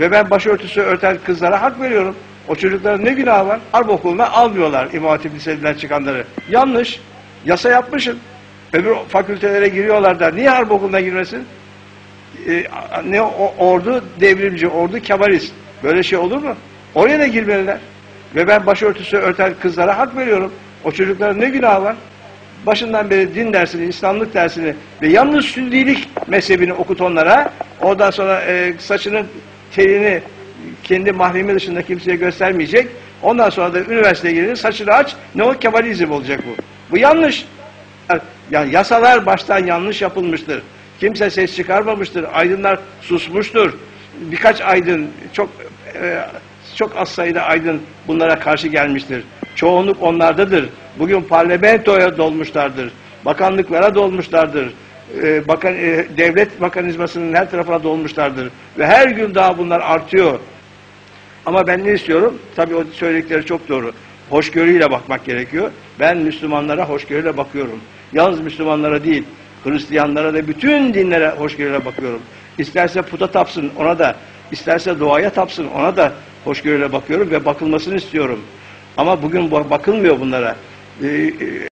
Ve ben başörtüsü örten kızlara hak veriyorum. O çocukların ne günahı var? Harp okuluna almıyorlar İmam Hatip Lisesi'nden çıkanları. Yanlış. Yasa yapmışsın. Öbür fakültelere giriyorlar da niye harp okuluna girmesin? Ee, ne o, ordu devrimci, ordu kemalist. Böyle şey olur mu? Oraya da girmeliler. Ve ben başörtüsü örten kızlara hak veriyorum. O çocukların ne günahı var? Başından beri din dersini, İslamlık dersini ve yalnız sünnilik mezhebini okut onlara. Ondan sonra e, saçının telini kendi mahremi dışında kimseye göstermeyecek. Ondan sonra da üniversiteye girince saçını aç. Ne o Kemalizm olacak bu. Bu yanlış. Yani yasalar baştan yanlış yapılmıştır. Kimse ses çıkarmamıştır. Aydınlar susmuştur. Birkaç aydın, çok e, çok az sayıda aydın bunlara karşı gelmiştir. Çoğunluk onlardadır. Bugün parlamentoya dolmuşlardır. Bakanlıklara dolmuşlardır. E, bakan, e, devlet mekanizmasının her tarafına dolmuşlardır. Ve her gün daha bunlar artıyor. Ama ben ne istiyorum? Tabii o söyledikleri çok doğru. Hoşgörüyle bakmak gerekiyor. Ben Müslümanlara hoşgörüyle bakıyorum. Yalnız Müslümanlara değil, Hristiyanlara da bütün dinlere hoşgörüyle bakıyorum. İsterse puta tapsın ona da, isterse doğaya tapsın ona da hoşgörüyle bakıyorum ve bakılmasını istiyorum. Ama bugün bu- bakılmıyor bunlara. Ee, e,